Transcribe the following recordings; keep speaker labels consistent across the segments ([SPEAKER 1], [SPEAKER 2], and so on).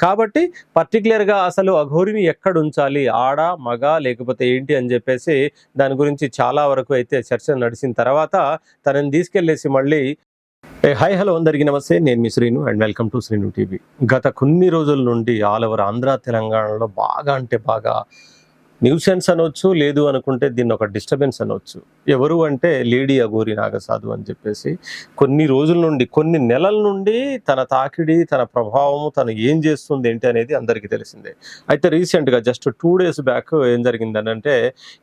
[SPEAKER 1] కాబట్టి పర్టికులర్గా అసలు అఘోరిని ఎక్కడ ఉంచాలి ఆడ మగ లేకపోతే ఏంటి అని చెప్పేసి దాని గురించి చాలా వరకు అయితే చర్చ నడిచిన తర్వాత తనని తీసుకెళ్ళేసి మళ్ళీ హై హాయ్ హలో అందరికీ నమస్తే. నేను మీ Srinu and welcome to Srinu TV. గత కొన్ని రోజుల నుండి ఆల్ ఓవర్ ఆంధ్ర తెలంగాణలో బాగా అంటే బాగా న్యూసెన్స్ అనొచ్చు లేదు అనుకుంటే దీన్ని ఒక డిస్టర్బెన్స్ అనొచ్చు. ఎవరు అంటే లేడీ అగోరి నాగసాధు అని చెప్పేసి కొన్ని రోజుల నుండి కొన్ని నెలల నుండి తన తాకిడి తన ప్రభావం తను ఏం చేస్తుంది ఏంటి అనేది అందరికీ తెలిసిందే. అయితే రీసెంట్గా జస్ట్ టూ డేస్ బ్యాక్ ఏం జరిగిందనంటే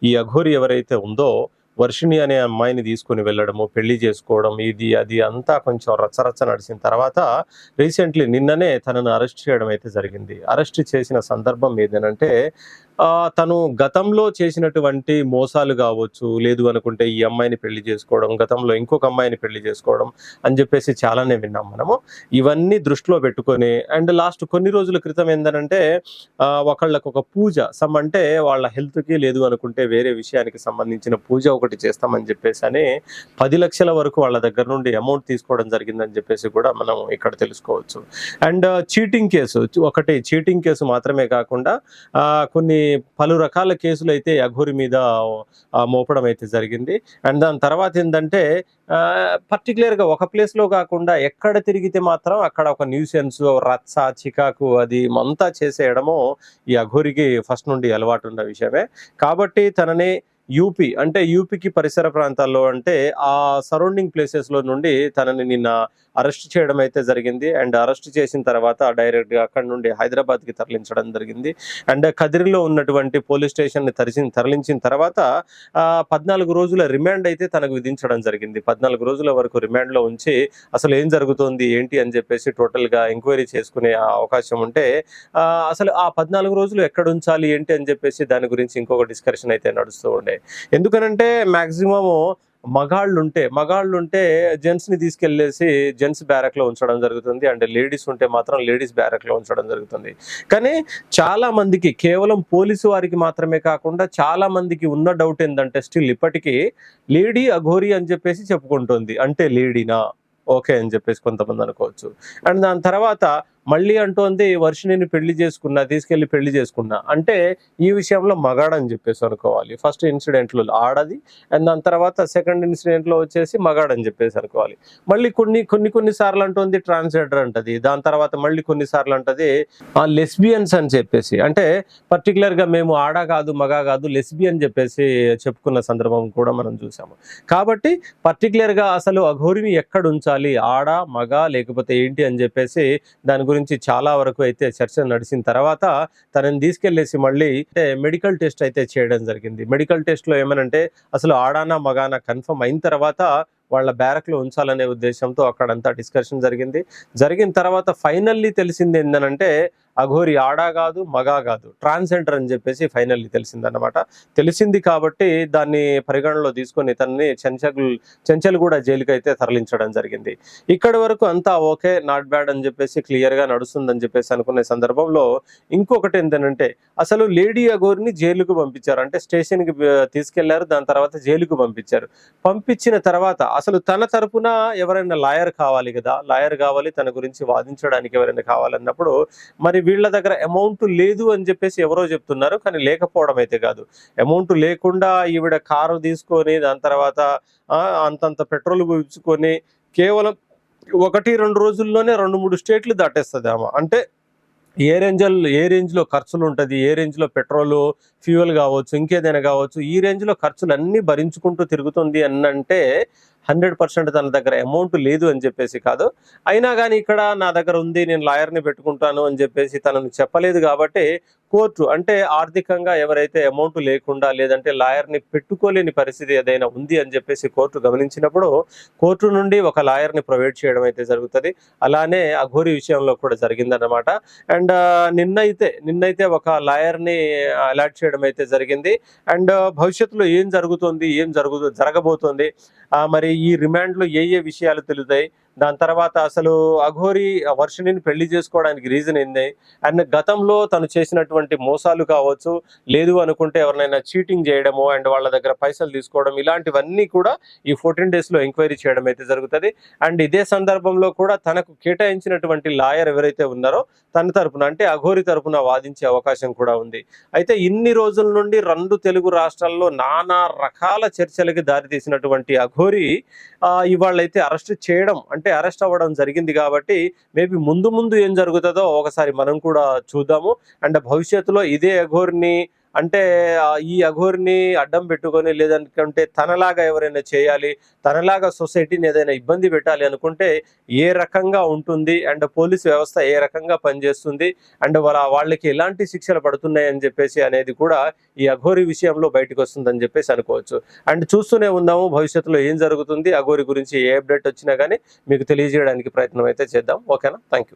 [SPEAKER 1] ఈ అఘోరి ఎవరైతే ఉందో వర్షిణి అనే అమ్మాయిని తీసుకొని వెళ్ళడము పెళ్ళి చేసుకోవడం ఇది అది అంతా కొంచెం రచ్చరచ్చ నడిచిన తర్వాత రీసెంట్లీ నిన్ననే తనను అరెస్ట్ చేయడం అయితే జరిగింది. అరెస్ట్ చేసిన సందర్భం ఏదేనంటే తను గతంలో చేసినటువంటి మోసాలు కావచ్చు లేదు అనుకుంటే ఈ అమ్మాయిని పెళ్ళి చేసుకోవడం గతంలో ఇంకొక అమ్మాయిని పెళ్ళి చేసుకోవడం అని చెప్పేసి చాలానే విన్నాం మనము. ఇవన్నీ దృష్టిలో పెట్టుకొని అండ్ లాస్ట్ కొన్ని రోజుల క్రితం ఏందనంటే ఒకళ్ళకు ఒక పూజ సమ్ అంటే వాళ్ళ హెల్త్కి లేదు అనుకుంటే వేరే విషయానికి సంబంధించిన పూజ ఒకటి చేస్తామని చెప్పేసి అని పది లక్షల వరకు వాళ్ళ దగ్గర నుండి అమౌంట్ తీసుకోవడం జరిగిందని చెప్పేసి కూడా మనం ఇక్కడ తెలుసుకోవచ్చు. అండ్ uh, చీటింగ్ కేసు ఒకటి చీటింగ్ కేసు మాత్రమే కాకుండా uh, కొన్ని పలు రకాల కేసులు అయితే అఘోరి మీద uh, మోపడం అయితే జరిగింది. అండ్ దాని తర్వాత ఏంటంటే పర్టికులర్గా ఒక ప్లేస్లో కాకుండా ఎక్కడ తిరిగితే మాత్రం అక్కడ ఒక న్యూసెన్స్ రత్స చికాకు అది అంతా చేసేయడము ఈ అఘోరికి ఫస్ట్ నుండి అలవాటు ఉన్న విషయమే. కాబట్టి తనని యూపీ అంటే యూపీకి పరిసర ప్రాంతాల్లో అంటే ఆ సరౌండింగ్ ప్లేసెస్లో నుండి తనని నిన్న అరెస్ట్ చేయడం అయితే జరిగింది. అండ్ అరెస్ట్ చేసిన తర్వాత డైరెక్ట్గా అక్కడ నుండి హైదరాబాద్కి తరలించడం జరిగింది. అండ్ కదిరిలో ఉన్నటువంటి పోలీస్ స్టేషన్ని తరిచి తరలించిన తర్వాత ఆ, పద్నాలుగు రోజుల రిమాండ్ అయితే తనకు విధించడం జరిగింది. పద్నాలుగు రోజుల వరకు రిమాండ్లో ఉంచి అసలు ఏం జరుగుతోంది? ఏంటి? అని చెప్పేసి టోటల్గా ఎంక్వైరీ చేసుకునే అవకాశం ఉంటే అసలు ఆ పద్నాలుగు రోజులు ఎక్కడ ఉంచాలి? ఏంటి? అని చెప్పేసి దాని గురించి ఇంకొక డిస్కషన్ అయితే నడుస్తూ ఉండే. ఎందుకనంటే మ్యాక్సిమము మగాళ్ళు ఉంటే మగాళ్ళు ఉంటే జెంట్స్ని తీసుకెళ్ళేసి జెంట్స్ బ్యారక్లో ఉంచడం జరుగుతుంది. అండ్ లేడీస్ ఉంటే మాత్రం లేడీస్ బ్యారక్లో ఉంచడం జరుగుతుంది. కానీ చాలా మందికి కేవలం పోలీసు వారికి మాత్రమే కాకుండా చాలా మందికి ఉన్న డౌట్ ఏంటంటే స్టిల్ ఇప్పటికీ లేడీ అఘోరి అని చెప్పేసి చెప్పుకుంటుంది. అంటే లేడీనా? ఓకే అని చెప్పేసి కొంతమంది అనుకోవచ్చు. అండ్ దాని తర్వాత మళ్ళీ అంటోంది వర్షిణిని పెళ్ళి చేసుకున్నా తీసుకెళ్ళి పెళ్ళి చేసుకున్నా. అంటే ఈ విషయంలో మగాడని చెప్పేసి అనుకోవాలి. ఫస్ట్ ఇన్సిడెంట్లో ఆడది అండ్ దాని తర్వాత సెకండ్ ఇన్సిడెంట్లో వచ్చేసి మగాడని చెప్పేసి అనుకోవాలి. మళ్ళీ కొన్ని కొన్ని కొన్ని సార్లు అంటుంది ట్రాన్స్జెండర్ అంటది. దాని తర్వాత మళ్ళీ కొన్ని సార్లు అంటది లెస్బియన్స్ అని చెప్పేసి. అంటే పర్టికులర్గా మేము ఆడ కాదు మగ కాదు లెస్బియన్ చెప్పేసి చెప్పుకున్న సందర్భం కూడా మనం చూసాము. కాబట్టి పర్టికులర్గా అసలు అఘోరిని ఎక్కడ ఉంచాలి? ఆడ మగ లేకపోతే ఏంటి అని చెప్పేసి దాని గురించి గురించి చాలా వరకు అయితే చర్చ నడిచిన తర్వాత తనని తీసుకెళ్ళేసి మళ్ళీ మెడికల్ టెస్ట్ అయితే చేయడం జరిగింది. మెడికల్ టెస్ట్లో ఏమనంటే అసలు ఆడానా మగానా కన్ఫర్మ్ అయిన తర్వాత వాళ్ళ బ్యారక్లో ఉంచాలనే ఉద్దేశంతో అక్కడంతా డిస్కషన్ జరిగింది. జరిగిన తర్వాత ఫైనల్లీ తెలిసింది ఏంటనంటే అఘోరి ఆడా కాదు మగా కాదు. ట్రాన్స్జెండర్ అని చెప్పేసి ఫైనల్లీ తెలిసిందన్నమాట. తెలిసింది కాబట్టి దాన్ని పరిగణలో తీసుకొని తనని చెంచల్ కూడా జైలుకి అయితే తరలించడం జరిగింది. ఇక్కడి వరకు అంతా ఓకే నాట్ బ్యాడ్ అని చెప్పేసి క్లియర్గా నడుస్తుందని చెప్పేసి అనుకునే సందర్భంలో ఇంకొకటి ఏంటంటే అసలు లేడీ అఘోరిని జైలుకు పంపించారు. అంటే స్టేషన్కి తీసుకెళ్ళారు దాని తర్వాత జైలుకు పంపించారు. పంపించిన తర్వాత అసలు తన తరపున ఎవరైనా లాయర్ కావాలి కదా? లాయర్ కావాలి తన గురించి వాదించడానికి ఎవరైనా కావాలన్నప్పుడు మరి వీళ్ళ దగ్గర అమౌంట్ లేదు అని చెప్పేసి ఎవరో చెప్తున్నారు కానీ లేకపోవడం అయితే కాదు. అమౌంట్ లేకుండా ఈవిడ కారు తీసుకొని దాని తర్వాత అంతంత పెట్రోల్ పోయించుకొని కేవలం ఒకటి రెండు రోజుల్లోనే రెండు మూడు స్టేట్లు దాటేస్తుంది ఆమె. అంటే ఏ రేంజ్లో ఏ రేంజ్లో ఖర్చులు ఉంటుంది ఏ రేంజ్లో పెట్రోలు పెట్రోల్ ఫ్యూయల్ కావచ్చు ఇంకేదైనా కావచ్చు ఈ రేంజ్లో ఖర్చులు అన్నీ భరించుకుంటూ తిరుగుతుంది అన్నంటే హండ్రెడ్ పర్సెంట్ తన దగ్గర అమౌంట్ లేదు అని చెప్పేసి కాదు. అయినా కానీ ఇక్కడ నా దగ్గర ఉంది నేను లాయర్ని పెట్టుకుంటాను అని చెప్పేసి తనను చెప్పలేదు కాబట్టి కోర్టు అంటే ఆర్థికంగా ఎవరైతే అమౌంట్ లేకుండా లేదంటే లాయర్ని పెట్టుకోలేని పరిస్థితి ఏదైనా ఉంది అని చెప్పేసి కోర్టు గమనించినప్పుడు కోర్టు నుండి ఒక లాయర్ని ప్రొవైడ్ చేయడం అయితే జరుగుతుంది. అలానే అఘోరి విషయంలో కూడా జరిగిందన్నమాట. అండ్ నిన్నైతే నిన్నైతే ఒక లాయర్ని అలాట్ చేయడం అయితే జరిగింది. అండ్ భవిష్యత్తులో ఏం జరుగుతుంది ఏం జరుగు జరగబోతుంది మరి ఈ రిమాండ్లో ఏ ఏ విషయాలు తెలుతాయి దాని తర్వాత అసలు అఘోరి వర్షిణిని పెళ్ళి చేసుకోవడానికి రీజన్ ఏంది? అండ్ గతంలో తను చేసినటువంటి మోసాలు కావచ్చు లేదు అనుకుంటే ఎవరినైనా చీటింగ్ చేయడము అండ్ వాళ్ళ దగ్గర పైసలు తీసుకోవడం ఇలాంటివన్నీ కూడా ఈ ఫోర్టీన్ డేస్లో ఎంక్వైరీ చేయడం అయితే జరుగుతుంది. అండ్ ఇదే సందర్భంలో కూడా తనకు కేటాయించినటువంటి లాయర్ ఎవరైతే ఉన్నారో తన తరపున అంటే అఘోరి తరపున వాదించే అవకాశం కూడా ఉంది. అయితే ఇన్ని రోజుల నుండి రెండు తెలుగు రాష్ట్రాల్లో నానా రకాల చర్చలకి దారితీసినటువంటి అఘోరి ఆ, ఇవాళైతే అరెస్ట్ చేయడం అంటే అరెస్ట్ అవ్వడం జరిగింది కాబట్టి మేబీ ముందు ముందు ఏం జరుగుతుందో ఒకసారి మనం కూడా చూద్దాము. అండ్ భవిష్యత్తులో ఇదే అఘోర్ని అంటే ఈ అఘోరిని అడ్డం పెట్టుకొని లేదనుకుంటే తనలాగా ఎవరైనా చేయాలి తనలాగా సొసైటీని ఏదైనా ఇబ్బంది పెట్టాలి అనుకుంటే ఏ రకంగా ఉంటుంది అండ్ పోలీస్ వ్యవస్థ ఏ రకంగా పనిచేస్తుంది అండ్ వాళ్ళ వాళ్ళకి ఎలాంటి శిక్షలు పడుతున్నాయి అని చెప్పేసి అనేది కూడా ఈ అఘోరి విషయంలో బయటకు వస్తుందని చెప్పేసి అనుకోవచ్చు. అండ్ చూస్తూనే ఉందాము భవిష్యత్తులో ఏం జరుగుతుంది అఘోరి గురించి ఏ అప్డేట్ వచ్చినా కానీ మీకు తెలియజేయడానికి ప్రయత్నం అయితే చేద్దాం. ఓకేనా? Thank you